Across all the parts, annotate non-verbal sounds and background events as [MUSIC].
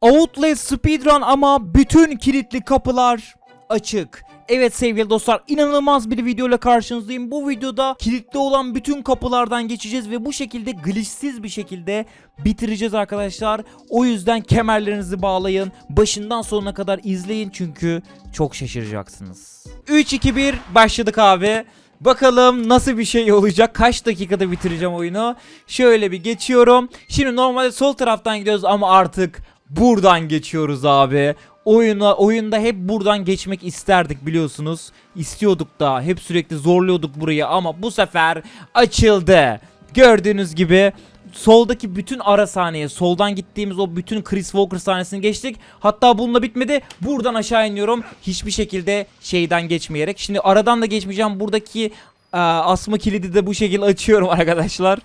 Outlast Speedrun ama bütün kilitli kapılar açık. Evet sevgili dostlar inanılmaz bir videoyla karşınızdayım. Bu videoda kilitli olan bütün kapılardan geçeceğiz ve bu şekilde glitchsiz bir şekilde bitireceğiz arkadaşlar. O yüzden kemerlerinizi bağlayın. Başından sonuna kadar izleyin çünkü çok şaşıracaksınız. 3 2 1 başladık abi. Bakalım nasıl bir şey olacak. Kaç dakikada bitireceğim oyunu. Şöyle bir geçiyorum. Şimdi normalde sol taraftan gidiyoruz ama artık buradan geçiyoruz abi. Oyuna, oyunda hep buradan geçmek isterdik biliyorsunuz. İstiyorduk da hep sürekli zorluyorduk burayı ama bu sefer açıldı. Gördüğünüz gibi soldaki bütün ara sahneyi soldan gittiğimiz o bütün Chris Walker sahnesini geçtik. Hatta bununla bitmedi. Buradan aşağı iniyorum. Hiçbir şekilde şeyden geçmeyerek. Şimdi aradan da geçmeyeceğim. Buradaki e, asma kilidi de bu şekilde açıyorum [LAUGHS] arkadaşlar.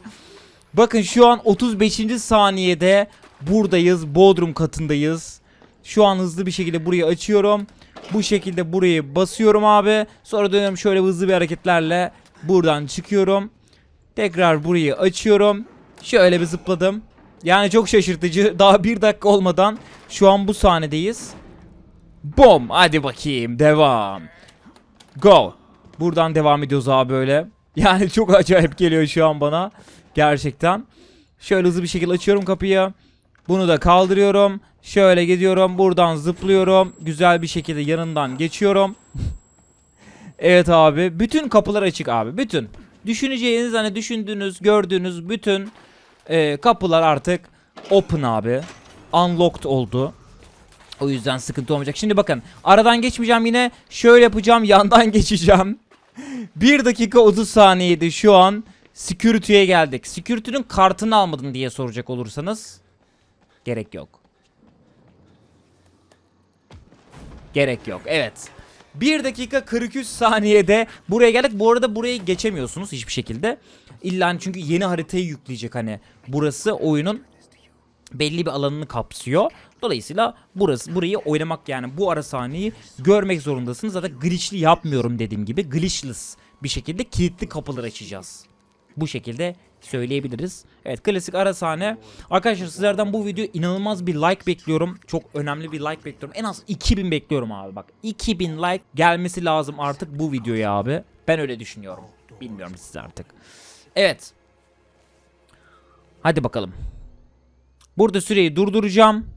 Bakın şu an 35. saniyede buradayız. Bodrum katındayız. Şu an hızlı bir şekilde burayı açıyorum. Bu şekilde burayı basıyorum abi. Sonra dönüyorum şöyle hızlı bir hareketlerle buradan çıkıyorum. Tekrar burayı açıyorum. Şöyle bir zıpladım. Yani çok şaşırtıcı. [LAUGHS] Daha bir dakika olmadan şu an bu sahnedeyiz. Bom. Hadi bakayım. Devam. Go. Buradan devam ediyoruz abi böyle. [LAUGHS] Yani çok acayip geliyor şu an bana. Gerçekten. Şöyle hızlı bir şekilde açıyorum kapıyı. Bunu da kaldırıyorum. Şöyle gidiyorum. Buradan zıplıyorum. Güzel bir şekilde yanından geçiyorum. [LAUGHS] evet abi. Bütün kapılar açık abi. Bütün. Düşüneceğiniz hani düşündüğünüz, gördüğünüz bütün e, kapılar artık open abi. Unlocked oldu. O yüzden sıkıntı olmayacak. Şimdi bakın aradan geçmeyeceğim yine. Şöyle yapacağım [LAUGHS] yandan geçeceğim. 1 dakika 30 saniyeydi şu an. Security'ye geldik. Security'nin kartını almadın diye soracak olursanız. Gerek yok. Gerek yok. Evet. 1 dakika 43 saniyede buraya geldik. Bu arada burayı geçemiyorsunuz hiçbir şekilde. İlla hani çünkü yeni haritayı yükleyecek hani. Burası oyunun belli bir alanını kapsıyor. Dolayısıyla burası burayı oynamak yani bu ara sahneyi görmek zorundasınız. Zaten glitchli yapmıyorum dediğim gibi. Glitchless bir şekilde kilitli kapılar açacağız. Bu şekilde söyleyebiliriz. Evet klasik ara sahne. Arkadaşlar sizlerden bu video inanılmaz bir like bekliyorum. Çok önemli bir like bekliyorum. En az 2000 bekliyorum abi bak. 2000 like gelmesi lazım artık bu videoya abi. Ben öyle düşünüyorum. Bilmiyorum siz artık. Evet. Hadi bakalım. Burada süreyi durduracağım.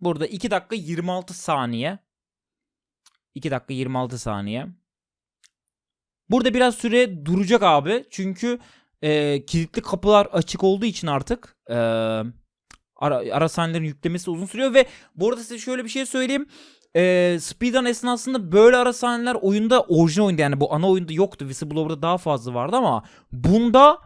Burada 2 dakika 26 saniye. 2 dakika 26 saniye. Burada biraz süre duracak abi. Çünkü e, kilitli kapılar açık olduğu için artık e, ara, ara sahnelerin yüklemesi uzun sürüyor ve bu arada size şöyle bir şey söyleyeyim. E, speedrun esnasında böyle ara sahneler oyunda orijinal oyunda yani bu ana oyunda yoktu. Whistleblower'da daha fazla vardı ama bunda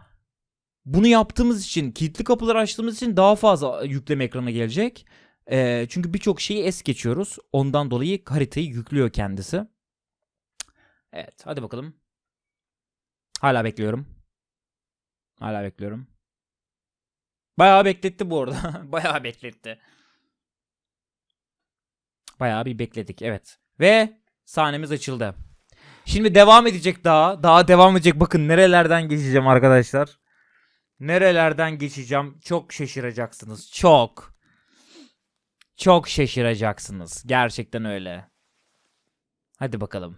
bunu yaptığımız için kilitli kapıları açtığımız için daha fazla yükleme ekrana gelecek. E, çünkü birçok şeyi es geçiyoruz. Ondan dolayı haritayı yüklüyor kendisi. Evet hadi bakalım. Hala bekliyorum. Hala bekliyorum. Bayağı bekletti bu arada. [LAUGHS] Bayağı bekletti. Bayağı bir bekledik evet. Ve sahnemiz açıldı. Şimdi devam edecek daha. Daha devam edecek. Bakın nerelerden geçeceğim arkadaşlar. Nerelerden geçeceğim. Çok şaşıracaksınız. Çok. Çok şaşıracaksınız. Gerçekten öyle. Hadi bakalım.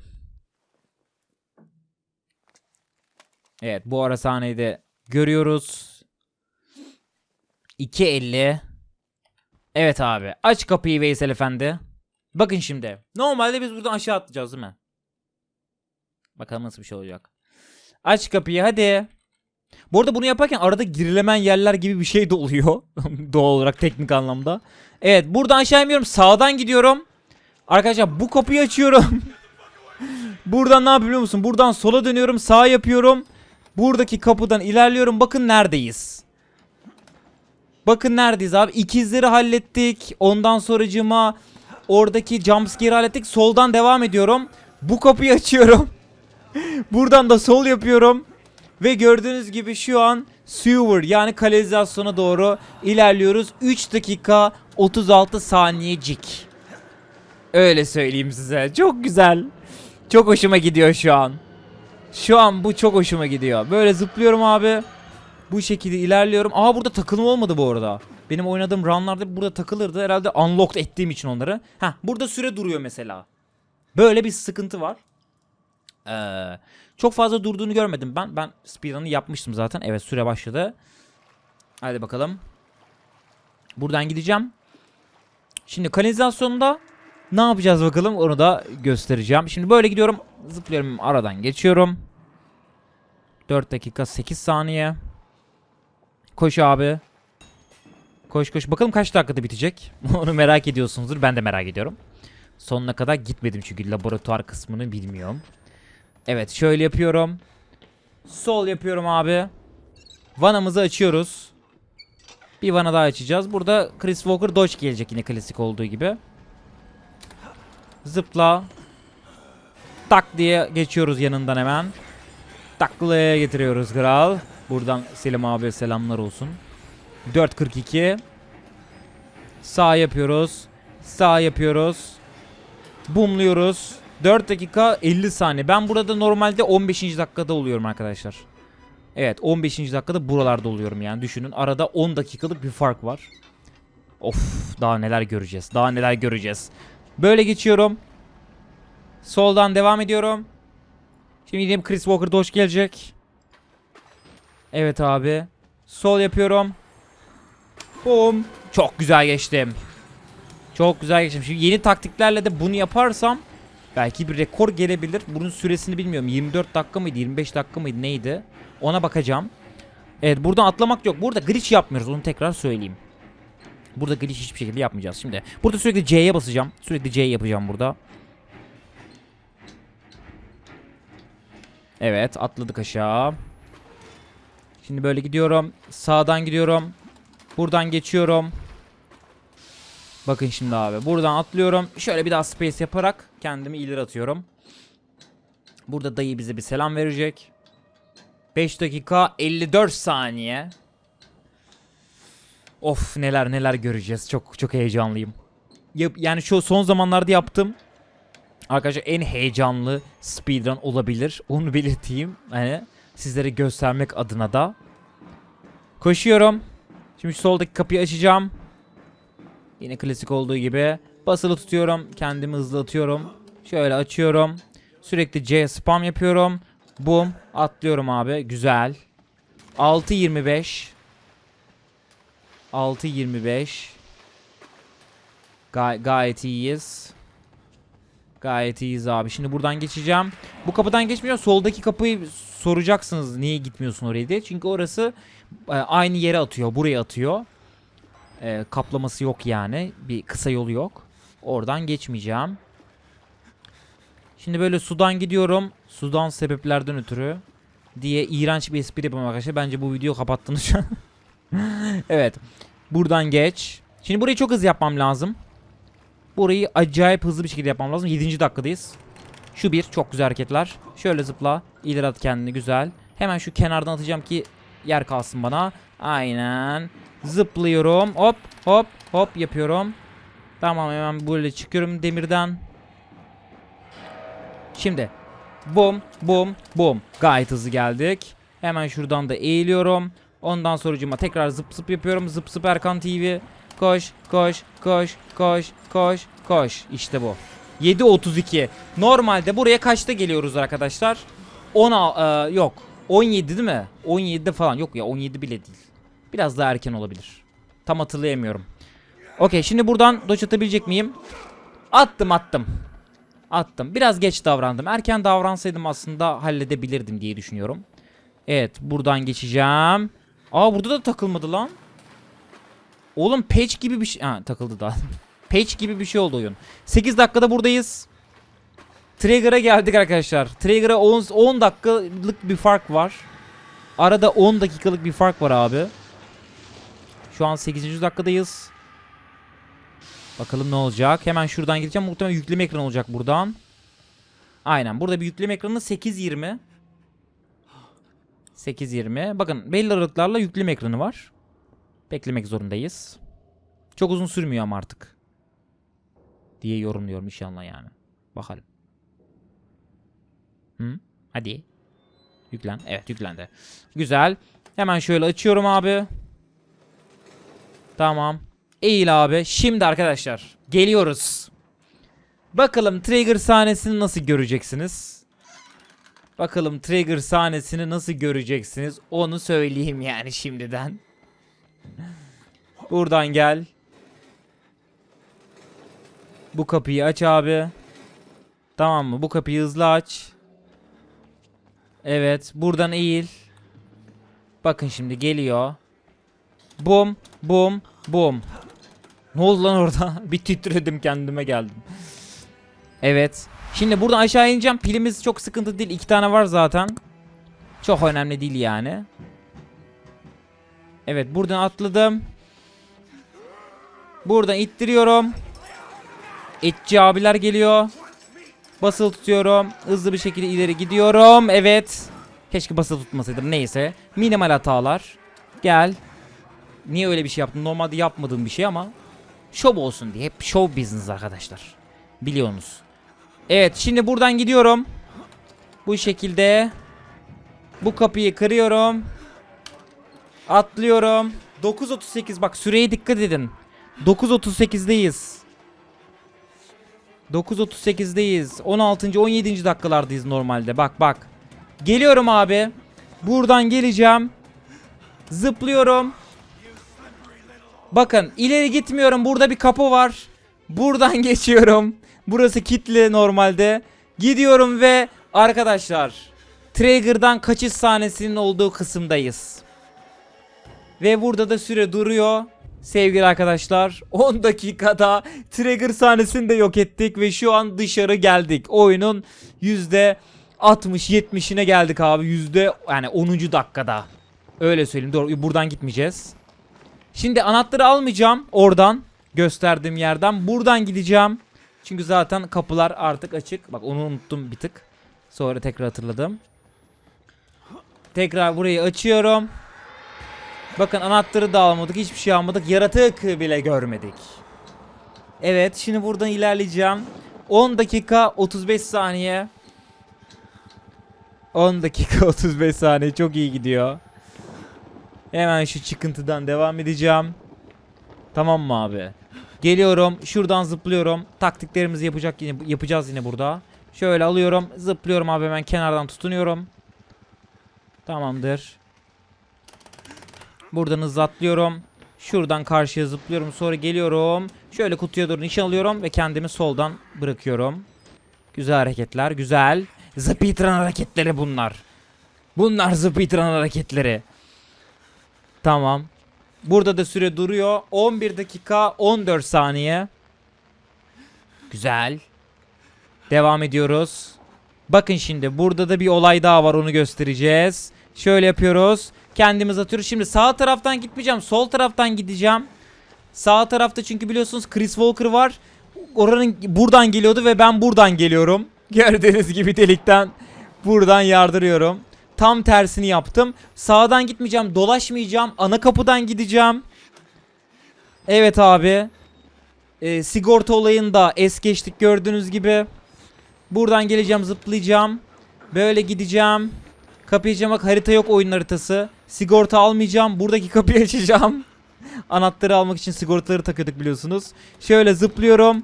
Evet bu ara sahneyi de görüyoruz. 2.50. Evet abi. Aç kapıyı Veysel Efendi. Bakın şimdi. Normalde biz buradan aşağı atlayacağız değil mi? Bakalım nasıl bir şey olacak. Aç kapıyı hadi. Bu arada bunu yaparken arada girilemen yerler gibi bir şey de oluyor. [LAUGHS] Doğal olarak teknik anlamda. Evet buradan aşağı inmiyorum. Sağdan gidiyorum. Arkadaşlar bu kapıyı açıyorum. [LAUGHS] Buradan ne yapıyor musun? Buradan sola dönüyorum. Sağ yapıyorum. Buradaki kapıdan ilerliyorum. Bakın neredeyiz. Bakın neredeyiz abi. İkizleri hallettik. Ondan sonracıma oradaki jumpscare'i hallettik. Soldan devam ediyorum. Bu kapıyı açıyorum. [LAUGHS] Buradan da sol yapıyorum. Ve gördüğünüz gibi şu an sewer yani kanalizasyona doğru ilerliyoruz. 3 dakika 36 saniyecik. Öyle söyleyeyim size. Çok güzel. Çok hoşuma gidiyor şu an. Şu an bu çok hoşuma gidiyor. Böyle zıplıyorum abi. Bu şekilde ilerliyorum. Aa burada takılma olmadı bu arada. Benim oynadığım runlarda burada takılırdı. Herhalde unlocked ettiğim için onları. Heh burada süre duruyor mesela. Böyle bir sıkıntı var. Ee, çok fazla durduğunu görmedim ben. Ben speedrun'ı yapmıştım zaten. Evet süre başladı. Hadi bakalım. Buradan gideceğim. Şimdi kanalizasyonda ne yapacağız bakalım onu da göstereceğim. Şimdi böyle gidiyorum. Zıplıyorum aradan geçiyorum. 4 dakika 8 saniye. Koş abi. Koş koş. Bakalım kaç dakikada bitecek. [LAUGHS] Onu merak ediyorsunuzdur. Ben de merak ediyorum. Sonuna kadar gitmedim çünkü laboratuvar kısmını bilmiyorum. Evet şöyle yapıyorum. Sol yapıyorum abi. Vanamızı açıyoruz. Bir vana daha açacağız. Burada Chris Walker Dodge gelecek yine klasik olduğu gibi. Zıpla. Tak diye geçiyoruz yanından hemen. Taklaya getiriyoruz kral. Buradan Selim abi selamlar olsun. 4.42 Sağ yapıyoruz. Sağ yapıyoruz. Bumluyoruz. 4 dakika 50 saniye. Ben burada normalde 15. dakikada oluyorum arkadaşlar. Evet 15. dakikada buralarda oluyorum yani düşünün. Arada 10 dakikalık bir fark var. Of daha neler göreceğiz. Daha neler göreceğiz. Böyle geçiyorum. Soldan devam ediyorum. Şimdi yine Chris Walker Dodge gelecek. Evet abi. Sol yapıyorum. Boom. Çok güzel geçtim. Çok güzel geçtim. Şimdi yeni taktiklerle de bunu yaparsam belki bir rekor gelebilir. Bunun süresini bilmiyorum. 24 dakika mıydı? 25 dakika mıydı? Neydi? Ona bakacağım. Evet buradan atlamak yok. Burada glitch yapmıyoruz. Onu tekrar söyleyeyim. Burada glitch hiçbir şekilde yapmayacağız. Şimdi burada sürekli C'ye basacağım. Sürekli C yapacağım burada. Evet atladık aşağı. Şimdi böyle gidiyorum. Sağdan gidiyorum. Buradan geçiyorum. Bakın şimdi abi. Buradan atlıyorum. Şöyle bir daha space yaparak kendimi ileri atıyorum. Burada dayı bize bir selam verecek. 5 dakika 54 saniye. Of neler neler göreceğiz. Çok çok heyecanlıyım. Yani şu son zamanlarda yaptım. Arkadaşlar en heyecanlı speedrun olabilir. Onu belirteyim. Hani sizlere göstermek adına da. Koşuyorum. Şimdi şu soldaki kapıyı açacağım. Yine klasik olduğu gibi basılı tutuyorum. Kendimi hızlı atıyorum. Şöyle açıyorum. Sürekli C spam yapıyorum. Boom. Atlıyorum abi. Güzel. 6.25 6.25 Gay gayet iyiyiz. Gayet iyiyiz abi. Şimdi buradan geçeceğim. Bu kapıdan geçmiyor. Soldaki kapıyı soracaksınız niye gitmiyorsun oraya diye. Çünkü orası e, aynı yere atıyor. Buraya atıyor. E, kaplaması yok yani. Bir kısa yolu yok. Oradan geçmeyeceğim. Şimdi böyle sudan gidiyorum. Sudan sebeplerden ötürü diye iğrenç bir espri yapıyorum arkadaşlar. Bence bu videoyu kapattınız şu [LAUGHS] evet. Buradan geç. Şimdi burayı çok hızlı yapmam lazım. Burayı acayip hızlı bir şekilde yapmam lazım. 7. dakikadayız. Şu bir. Çok güzel hareketler. Şöyle zıpla. İleri at kendini. Güzel. Hemen şu kenardan atacağım ki yer kalsın bana. Aynen. Zıplıyorum. Hop hop hop yapıyorum. Tamam hemen böyle çıkıyorum demirden. Şimdi. Bum bum bum. Gayet hızlı geldik. Hemen şuradan da eğiliyorum. Ondan sonucuma tekrar zıp zıp yapıyorum. Zıp zıp Erkan TV. Koş koş koş koş koş koş. İşte bu. 7.32. Normalde buraya kaçta geliyoruz arkadaşlar? 10 e, yok. 17 değil mi? 17'de falan. Yok ya 17 bile değil. Biraz daha erken olabilir. Tam hatırlayamıyorum. Okey şimdi buradan doç atabilecek miyim? Attım attım. Attım. Biraz geç davrandım. Erken davransaydım aslında halledebilirdim diye düşünüyorum. Evet buradan geçeceğim. Aa burada da takılmadı lan. Oğlum patch gibi bir şey... Ha takıldı daha. [LAUGHS] patch gibi bir şey oldu oyun. 8 dakikada buradayız. Trigger'a geldik arkadaşlar. Trigger'a 10, 10 dakikalık bir fark var. Arada 10 dakikalık bir fark var abi. Şu an 8. dakikadayız. Bakalım ne olacak. Hemen şuradan gideceğim. Muhtemelen yükleme ekranı olacak buradan. Aynen. Burada bir yükleme ekranı 8.20. 8.20. Bakın belli aralıklarla yükleme ekranı var. Beklemek zorundayız. Çok uzun sürmüyor ama artık. Diye yorumluyorum inşallah yani. Bakalım. Hı? Hadi. Yüklen. Evet yüklendi. Güzel. Hemen şöyle açıyorum abi. Tamam. Eğil abi. Şimdi arkadaşlar geliyoruz. Bakalım trigger sahnesini nasıl göreceksiniz? Bakalım trigger sahnesini nasıl göreceksiniz? Onu söyleyeyim yani şimdiden. Buradan gel. Bu kapıyı aç abi. Tamam mı? Bu kapıyı hızlı aç. Evet. Buradan eğil. Bakın şimdi geliyor. Bum. Bum. Bum. Ne oldu lan orada? [LAUGHS] Bir titredim kendime geldim. Evet. Şimdi buradan aşağı ineceğim. Pilimiz çok sıkıntı değil. İki tane var zaten. Çok önemli değil yani. Evet buradan atladım. Buradan ittiriyorum. İtçi abiler geliyor. Basılı tutuyorum. Hızlı bir şekilde ileri gidiyorum. Evet. Keşke basılı tutmasaydım. Neyse. Minimal hatalar. Gel. Niye öyle bir şey yaptım? Normalde yapmadığım bir şey ama şov olsun diye. Hep show business arkadaşlar. Biliyorsunuz. Evet şimdi buradan gidiyorum. Bu şekilde. Bu kapıyı kırıyorum. Atlıyorum. 9.38 bak süreye dikkat edin. 9.38'deyiz. 9.38'deyiz. 16. 17. dakikalardayız normalde. Bak bak. Geliyorum abi. Buradan geleceğim. Zıplıyorum. Bakın ileri gitmiyorum. Burada bir kapı var. Buradan [LAUGHS] geçiyorum. Burası kilitli normalde. Gidiyorum ve arkadaşlar Trigger'dan kaçış sahnesinin olduğu kısımdayız. Ve burada da süre duruyor. Sevgili arkadaşlar [LAUGHS] 10 dakikada Trigger sahnesini de yok ettik ve şu an dışarı geldik. Oyunun yüzde 60-70'ine geldik abi. Yüzde yani 10. dakikada. Öyle söyleyeyim. Doğru buradan gitmeyeceğiz. Şimdi anahtarı almayacağım oradan gösterdiğim yerden. Buradan gideceğim. Çünkü zaten kapılar artık açık. Bak onu unuttum bir tık. Sonra tekrar hatırladım. Tekrar burayı açıyorum. Bakın anahtarı da almadık. Hiçbir şey almadık. Yaratık bile görmedik. Evet şimdi buradan ilerleyeceğim. 10 dakika 35 saniye. 10 dakika [LAUGHS] 35 saniye çok iyi gidiyor. Hemen şu çıkıntıdan devam edeceğim. Tamam mı abi? Geliyorum. Şuradan zıplıyorum. Taktiklerimizi yapacak yine yapacağız yine burada. Şöyle alıyorum. Zıplıyorum abi hemen kenardan tutunuyorum. Tamamdır. Buradan hızlı atlıyorum. Şuradan karşıya zıplıyorum. Sonra geliyorum. Şöyle kutuya doğru nişan alıyorum ve kendimi soldan bırakıyorum. Güzel hareketler. Güzel. Speedrun hareketleri bunlar. Bunlar speedrun hareketleri. Tamam. Burada da süre duruyor. 11 dakika 14 saniye. Güzel. Devam ediyoruz. Bakın şimdi burada da bir olay daha var onu göstereceğiz. Şöyle yapıyoruz. Kendimiz atıyoruz. Şimdi sağ taraftan gitmeyeceğim. Sol taraftan gideceğim. Sağ tarafta çünkü biliyorsunuz Chris Walker var. Oranın buradan geliyordu ve ben buradan geliyorum. [LAUGHS] Gördüğünüz gibi delikten buradan yardırıyorum. Tam tersini yaptım. Sağdan gitmeyeceğim, dolaşmayacağım. Ana kapıdan gideceğim. Evet abi. Ee, sigorta olayında es geçtik gördüğünüz gibi. Buradan geleceğim, zıplayacağım. Böyle gideceğim. Kapıyı açacağım bak harita yok oyun haritası. Sigorta almayacağım. Buradaki kapıyı açacağım. [LAUGHS] Anahtarı almak için sigortaları takıyorduk biliyorsunuz. Şöyle zıplıyorum.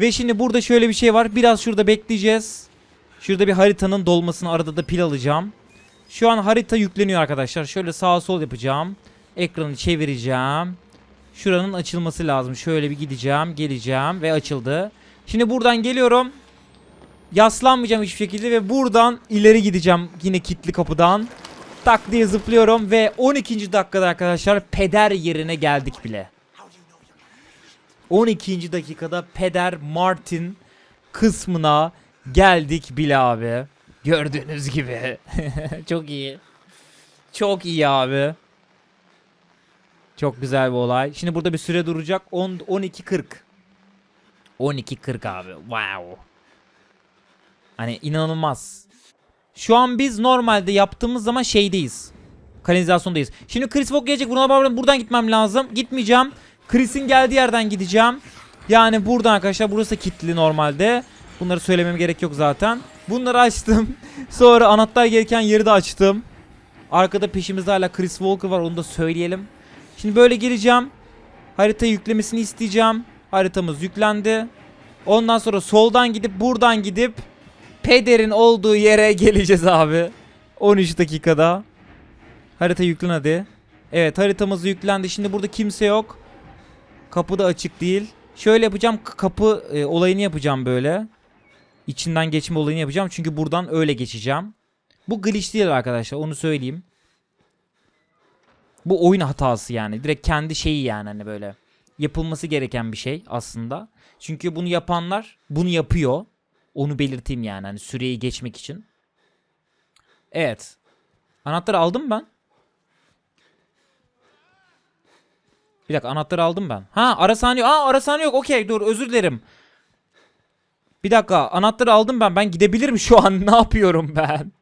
Ve şimdi burada şöyle bir şey var. Biraz şurada bekleyeceğiz. Şurada bir haritanın dolmasını arada da pil alacağım. Şu an harita yükleniyor arkadaşlar. Şöyle sağa sol yapacağım. Ekranı çevireceğim. Şuranın açılması lazım. Şöyle bir gideceğim, geleceğim ve açıldı. Şimdi buradan geliyorum. Yaslanmayacağım hiçbir şekilde ve buradan ileri gideceğim yine kilitli kapıdan. Tak diye zıplıyorum ve 12. dakikada arkadaşlar peder yerine geldik bile. 12. dakikada peder Martin kısmına geldik bile abi. Gördüğünüz gibi. [LAUGHS] Çok iyi. Çok iyi abi. Çok güzel bir olay. Şimdi burada bir süre duracak. 10 12.40. 12.40 abi. Wow. Hani inanılmaz. Şu an biz normalde yaptığımız zaman şeydeyiz. Kanalizasyondayız. Şimdi Chris Walk gelecek. Buna bağlı buradan gitmem lazım. Gitmeyeceğim. Chris'in geldiği yerden gideceğim. Yani buradan arkadaşlar burası kilitli normalde. Bunları söylemem gerek yok zaten. Bunları açtım. [LAUGHS] Sonra anahtar gereken yeri de açtım. Arkada peşimizde hala Chris Walker var onu da söyleyelim. Şimdi böyle gireceğim. Harita yüklemesini isteyeceğim. Haritamız yüklendi. Ondan sonra soldan gidip buradan gidip pederin olduğu yere geleceğiz abi. 13 dakikada. Harita yüklen hadi. Evet haritamız yüklendi. Şimdi burada kimse yok. Kapı da açık değil. Şöyle yapacağım. Kapı e, olayını yapacağım böyle. İçinden geçme olayını yapacağım. Çünkü buradan öyle geçeceğim. Bu glitch değil arkadaşlar. Onu söyleyeyim. Bu oyun hatası yani. Direkt kendi şeyi yani hani böyle. Yapılması gereken bir şey aslında. Çünkü bunu yapanlar bunu yapıyor. Onu belirteyim yani hani süreyi geçmek için. Evet. Anahtarı aldım ben. Bir dakika anahtarı aldım ben. Ha ara saniye. Aa ara saniye yok. Okey dur özür dilerim. Bir dakika anahtarı aldım ben. Ben gidebilirim şu an. [LAUGHS] Ne yapıyorum ben?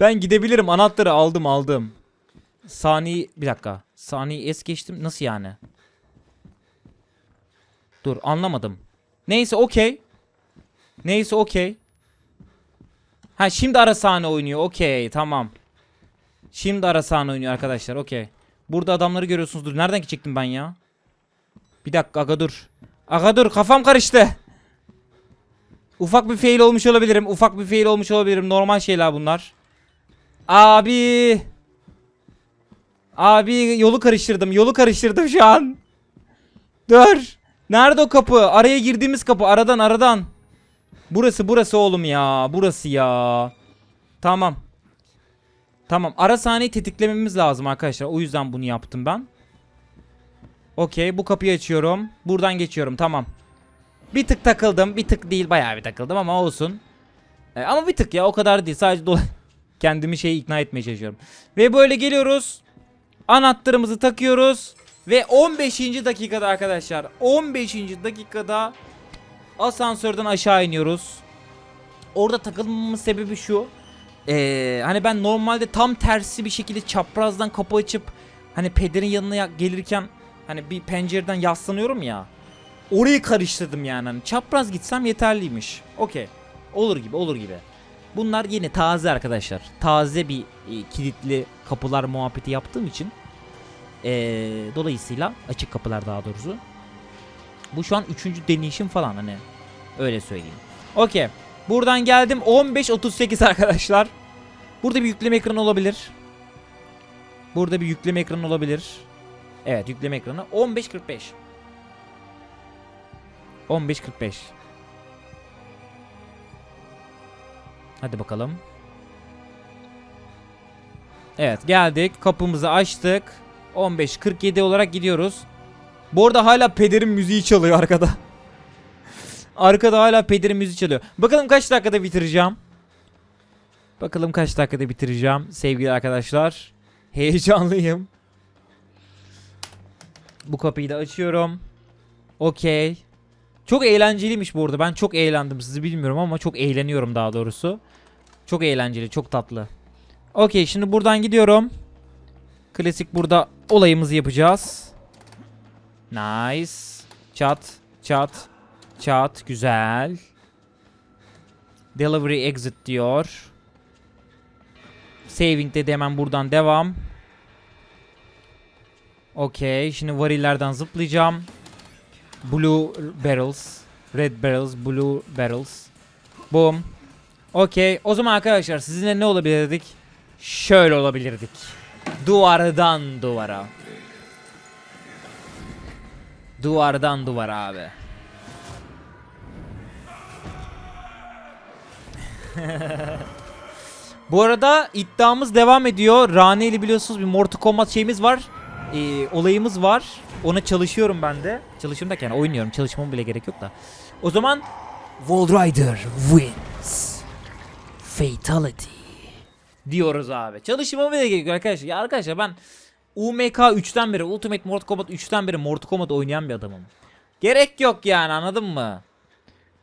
ben gidebilirim. Anahtarı aldım aldım. Saniye bir dakika. Saniye es geçtim. Nasıl yani? Dur anlamadım. Neyse okey. Neyse okey. Ha şimdi ara sahne oynuyor. Okey tamam. Şimdi ara sahne oynuyor arkadaşlar. Okey. Burada adamları görüyorsunuz. Dur nereden gidecektim ben ya? Bir dakika aga dur. Aga dur kafam karıştı. Ufak bir fail olmuş olabilirim. Ufak bir fail olmuş olabilirim. Normal şeyler bunlar. Abi. Abi yolu karıştırdım. Yolu karıştırdım şu an. Dur. Nerede o kapı? Araya girdiğimiz kapı. Aradan aradan. Burası burası oğlum ya. Burası ya. Tamam. Tamam. Ara sahneyi tetiklememiz lazım arkadaşlar. O yüzden bunu yaptım ben. Okey. Bu kapıyı açıyorum. Buradan geçiyorum. Tamam. Bir tık takıldım. Bir tık değil. Bayağı bir takıldım ama olsun. E, ama bir tık ya. O kadar değil. Sadece dola [LAUGHS] kendimi şeyi ikna etmeye çalışıyorum. Ve böyle geliyoruz. Anahtarımızı takıyoruz. Ve 15. dakikada arkadaşlar 15. dakikada asansörden aşağı iniyoruz. Orada takılmamın sebebi şu. Ee, hani ben normalde tam tersi bir şekilde çaprazdan kapı açıp hani pederin yanına ya- gelirken hani bir pencereden yaslanıyorum ya. Orayı karıştırdım yani. Hani çapraz gitsem yeterliymiş. Okey. Olur gibi olur gibi. Bunlar yeni taze arkadaşlar. Taze bir e, kilitli kapılar muhabbeti yaptığım için ee, dolayısıyla açık kapılar daha doğrusu. Bu şu an üçüncü deneyişim falan hani öyle söyleyeyim. Okey. Buradan geldim 15.38 arkadaşlar. Burada bir yükleme ekranı olabilir. Burada bir yükleme ekranı olabilir. Evet yükleme ekranı 15.45. 15.45. Hadi bakalım. Evet geldik. Kapımızı açtık. 15.47 olarak gidiyoruz. Bu arada hala pederin müziği çalıyor arkada. [LAUGHS] arkada hala pederin müziği çalıyor. Bakalım kaç dakikada bitireceğim. Bakalım kaç dakikada bitireceğim sevgili arkadaşlar. Heyecanlıyım. Bu kapıyı da açıyorum. Okey. Çok eğlenceliymiş bu arada. Ben çok eğlendim. Sizi bilmiyorum ama çok eğleniyorum daha doğrusu. Çok eğlenceli, çok tatlı. Okey, şimdi buradan gidiyorum. Klasik burada olayımızı yapacağız. Nice. Çat, çat, çat. Güzel. Delivery exit diyor. Saving dedi hemen buradan devam. Okey. Şimdi varillerden zıplayacağım. Blue barrels. Red barrels. Blue barrels. Boom. Okey. O zaman arkadaşlar sizinle ne olabilirdik? Şöyle olabilirdik. Duvardan duvara. Duvardan duvara abi. [LAUGHS] Bu arada iddiamız devam ediyor. Rane ile biliyorsunuz bir Mortal Kombat şeyimiz var. Ee, olayımız var. Ona çalışıyorum ben de. Çalışıyorum derken oynuyorum. Çalışmam bile gerek yok da. O zaman Wall Rider wins. Fatality. Diyoruz abi. Çalışmama bile gerek yok arkadaşlar. Ya arkadaşlar ben UMK 3'ten beri, Ultimate Mortal Kombat 3'ten beri Mortal Kombat oynayan bir adamım. Gerek yok yani anladın mı?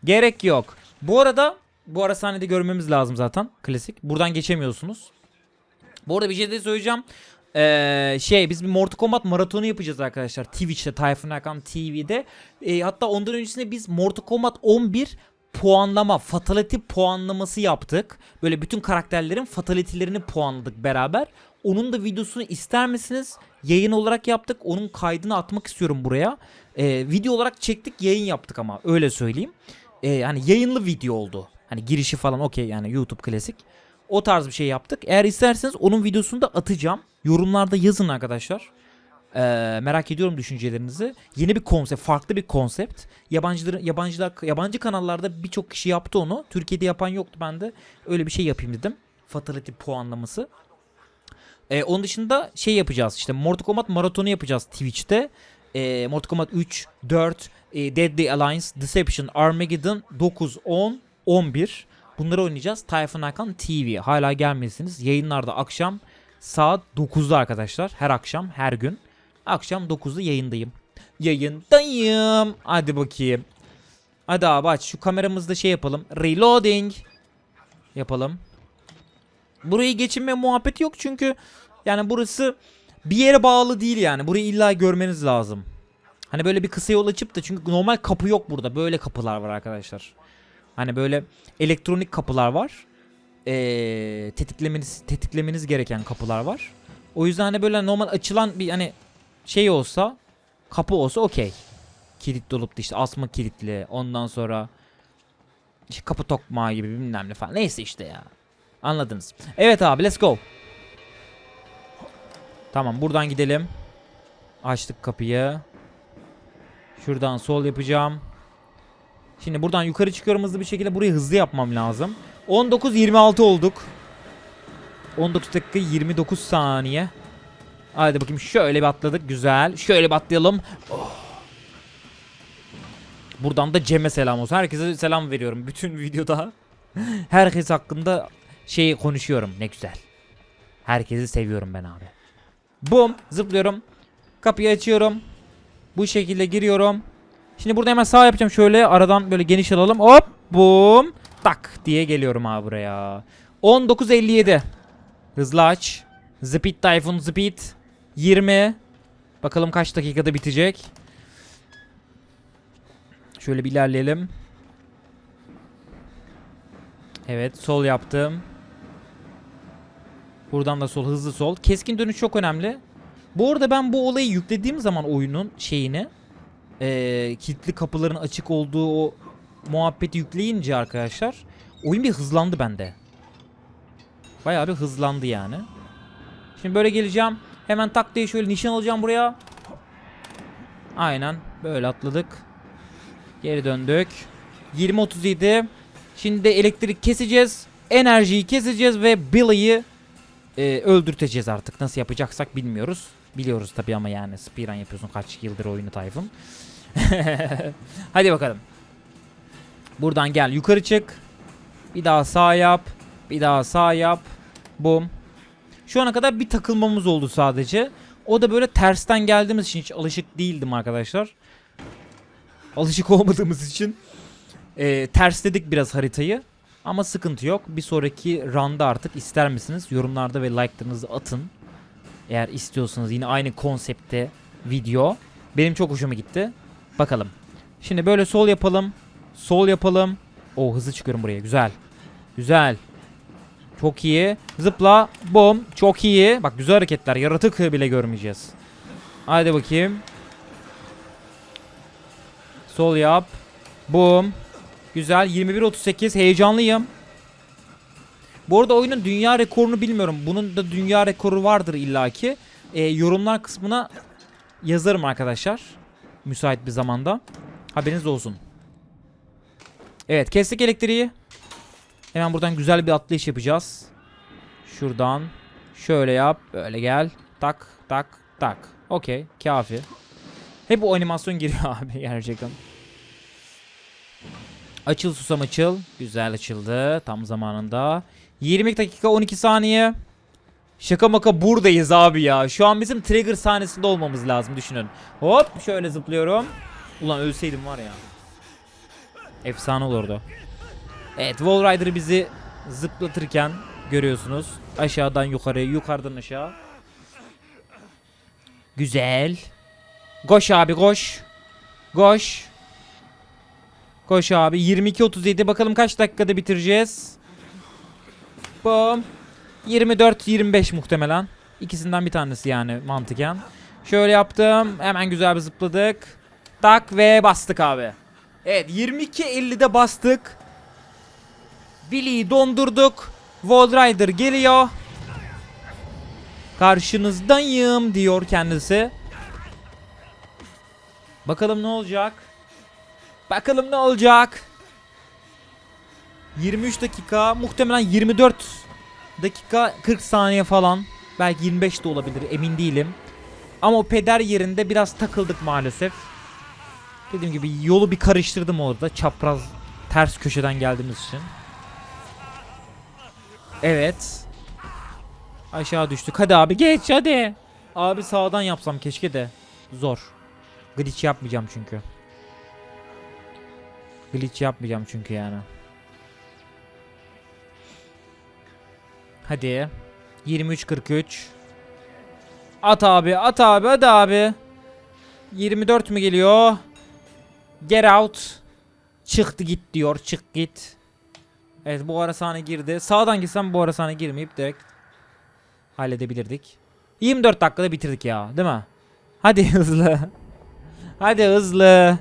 Gerek yok. Bu arada bu ara sahnede görmemiz lazım zaten. Klasik. Buradan geçemiyorsunuz. Bu arada bir şey de söyleyeceğim. Ee, şey biz bir Mortal Kombat maratonu yapacağız arkadaşlar. Twitch'te Tayfun Erkam TV'de. Ee, hatta ondan öncesinde biz Mortal Kombat 11 puanlama, fatality puanlaması yaptık. Böyle bütün karakterlerin fatality'lerini puanladık beraber. Onun da videosunu ister misiniz? Yayın olarak yaptık. Onun kaydını atmak istiyorum buraya. Ee, video olarak çektik yayın yaptık ama öyle söyleyeyim. Ee, hani yayınlı video oldu. Hani girişi falan okey yani YouTube klasik. O tarz bir şey yaptık. Eğer isterseniz onun videosunu da atacağım. Yorumlarda yazın arkadaşlar. Ee, merak ediyorum düşüncelerinizi. Yeni bir konsept, farklı bir konsept. Yabancıların yabancılar yabancı kanallarda birçok kişi yaptı onu. Türkiye'de yapan yoktu ben de. Öyle bir şey yapayım dedim. Fatality puanlaması. Ee, onun dışında şey yapacağız. İşte Mortal Kombat maratonu yapacağız Twitch'te. Ee, Mortal Kombat 3, 4, e, Deadly Alliance, Deception, Armageddon, 9, 10, 11. Bunları oynayacağız. Tayfun Akan TV. Hala gelmediniz. Yayınlarda akşam saat 9'da arkadaşlar. Her akşam, her gün. Akşam 9'da yayındayım. Yayındayım. Hadi bakayım. Hadi abi aç. Şu kameramızda şey yapalım. Reloading. Yapalım. Burayı geçinme muhabbeti yok çünkü yani burası bir yere bağlı değil yani. Burayı illa görmeniz lazım. Hani böyle bir kısa yol açıp da çünkü normal kapı yok burada. Böyle kapılar var arkadaşlar. Hani böyle elektronik kapılar var. Ee, tetiklemeniz tetiklemeniz gereken kapılar var. O yüzden hani böyle normal açılan bir hani şey olsa kapı olsa okey. Kilitli olup da işte asma kilitli ondan sonra işte kapı tokmağı gibi bilmem ne falan. Neyse işte ya. Anladınız. Evet abi let's go. Tamam buradan gidelim. Açtık kapıyı. Şuradan sol yapacağım. Şimdi buradan yukarı çıkıyorum hızlı bir şekilde. Burayı hızlı yapmam lazım. 19-26 olduk. 19 dakika 29 saniye. Hadi bakayım şöyle bir atladık. Güzel. Şöyle bir atlayalım. Oh. Buradan da Cem'e selam olsun. Herkese selam veriyorum. Bütün videoda herkes hakkında şey konuşuyorum. Ne güzel. Herkesi seviyorum ben abi. Bum. Zıplıyorum. Kapıyı açıyorum. Bu şekilde giriyorum. Şimdi burada hemen sağ yapacağım şöyle aradan böyle geniş alalım. Hop bum tak diye geliyorum abi buraya. 19.57. Hızlı aç. Speed Typhoon Speed 20. Bakalım kaç dakikada bitecek. Şöyle bir ilerleyelim. Evet sol yaptım. Buradan da sol hızlı sol. Keskin dönüş çok önemli. Bu arada ben bu olayı yüklediğim zaman oyunun şeyini ee, kilitli kapıların açık olduğu o muhabbeti yükleyince arkadaşlar oyun bir hızlandı bende. Bayağı bir hızlandı yani. Şimdi böyle geleceğim. Hemen tak diye şöyle nişan alacağım buraya. Aynen böyle atladık. Geri döndük. 20-37. Şimdi de elektrik keseceğiz. Enerjiyi keseceğiz ve Billy'yi e, öldürteceğiz artık. Nasıl yapacaksak bilmiyoruz. Biliyoruz tabii ama yani speedrun yapıyorsun kaç yıldır oyunu Tayfun. [LAUGHS] Hadi bakalım. Buradan gel yukarı çık. Bir daha sağ yap. Bir daha sağ yap. Bum. Şu ana kadar bir takılmamız oldu sadece. O da böyle tersten geldiğimiz için hiç alışık değildim arkadaşlar. Alışık olmadığımız için e, tersledik biraz haritayı. Ama sıkıntı yok. Bir sonraki runda artık ister misiniz? Yorumlarda ve like'larınızı atın. Eğer istiyorsanız yine aynı konsepte video. Benim çok hoşuma gitti. Bakalım. Şimdi böyle sol yapalım. Sol yapalım. O hızlı çıkıyorum buraya. Güzel. Güzel. Çok iyi. Zıpla. Bom. Çok iyi. Bak güzel hareketler. Yaratık bile görmeyeceğiz. Haydi bakayım. Sol yap. Bum. Güzel. 21.38. Heyecanlıyım. Bu arada oyunun dünya rekorunu bilmiyorum. Bunun da dünya rekoru vardır illaki. Ee, yorumlar kısmına yazarım arkadaşlar. Müsait bir zamanda. Haberiniz olsun. Evet kestik elektriği. Hemen buradan güzel bir atlayış yapacağız. Şuradan. Şöyle yap. Böyle gel. Tak tak tak. Okey. Kafi. Hep o animasyon giriyor [LAUGHS] abi gerçekten. Açıl susam açıl. Güzel açıldı. Tam zamanında. 20 dakika 12 saniye. Şaka maka buradayız abi ya. Şu an bizim trigger sahnesinde olmamız lazım düşünün. Hop şöyle zıplıyorum. Ulan ölseydim var ya. Efsane olurdu. Evet Wall Rider bizi zıplatırken görüyorsunuz. Aşağıdan yukarı, yukarıdan aşağı. Güzel. Koş abi koş. Koş. Koş abi. 22.37 bakalım kaç dakikada bitireceğiz. Bom. 24-25 muhtemelen. İkisinden bir tanesi yani mantıken. Şöyle yaptım. Hemen güzel bir zıpladık. Tak ve bastık abi. Evet 22.50'de bastık. Billy'yi dondurduk. Wall Rider geliyor. Karşınızdayım diyor kendisi. Bakalım ne olacak? Bakalım ne olacak? 23 dakika, muhtemelen 24 dakika 40 saniye falan. Belki 25 de olabilir, emin değilim. Ama o peder yerinde biraz takıldık maalesef. Dediğim gibi yolu bir karıştırdım orada. Çapraz ters köşeden geldiğimiz için. Evet. Aşağı düştük. Hadi abi geç hadi. Abi sağdan yapsam keşke de. Zor. Glitch yapmayacağım çünkü. Glitch yapmayacağım çünkü yani. Hadi. 23.43. At abi, at abi, hadi abi. 24 mü geliyor? Get out. Çıktı git diyor, çık git. Evet bu ara sahne girdi. Sağdan gitsem bu ara sahne girmeyip direkt halledebilirdik. 24 dakikada bitirdik ya, değil mi? Hadi hızlı. [LAUGHS] Hadi hızlı.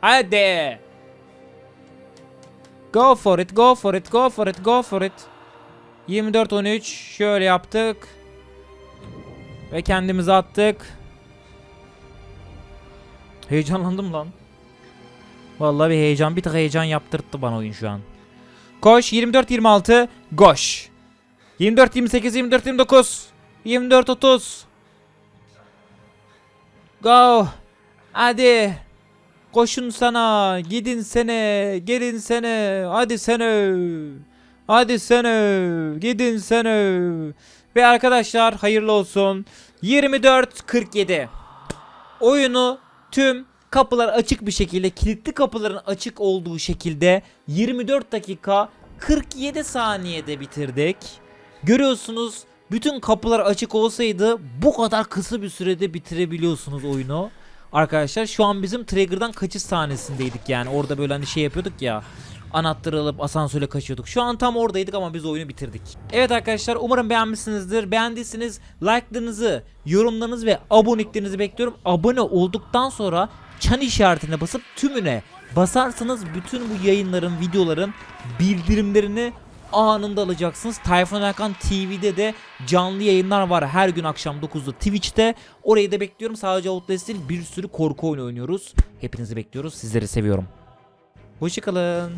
Hadi. Go for it, go for it, go for it, go for it. 24 13 şöyle yaptık. Ve kendimizi attık. Heyecanlandım lan. Vallahi bir heyecan, bir tık heyecan yaptırttı bana oyun şu an. Koş 24 26 koş. 24 28 24 29 24 30 Go. Hadi. Koşun sana. Gidin sene. Gelin sene. Hadi sene. Hadi sene. Gidin sene. Ve arkadaşlar hayırlı olsun. 24-47. Oyunu tüm kapılar açık bir şekilde kilitli kapıların açık olduğu şekilde 24 dakika 47 saniyede bitirdik. Görüyorsunuz bütün kapılar açık olsaydı bu kadar kısa bir sürede bitirebiliyorsunuz oyunu. Arkadaşlar şu an bizim Trigger'dan kaçış sahnesindeydik yani orada böyle hani şey yapıyorduk ya anahtarı alıp asansöre kaçıyorduk. Şu an tam oradaydık ama biz oyunu bitirdik. Evet arkadaşlar umarım beğenmişsinizdir. Beğendiyseniz like'larınızı, yorumlarınızı ve aboneliklerinizi bekliyorum. Abone olduktan sonra çan işaretine basıp tümüne basarsanız bütün bu yayınların, videoların bildirimlerini anında alacaksınız. Tayfun Erkan TV'de de canlı yayınlar var her gün akşam 9'da Twitch'te. Orayı da bekliyorum. Sadece Outlast değil bir sürü korku oyunu oynuyoruz. Hepinizi bekliyoruz. Sizleri seviyorum. Hoşçakalın.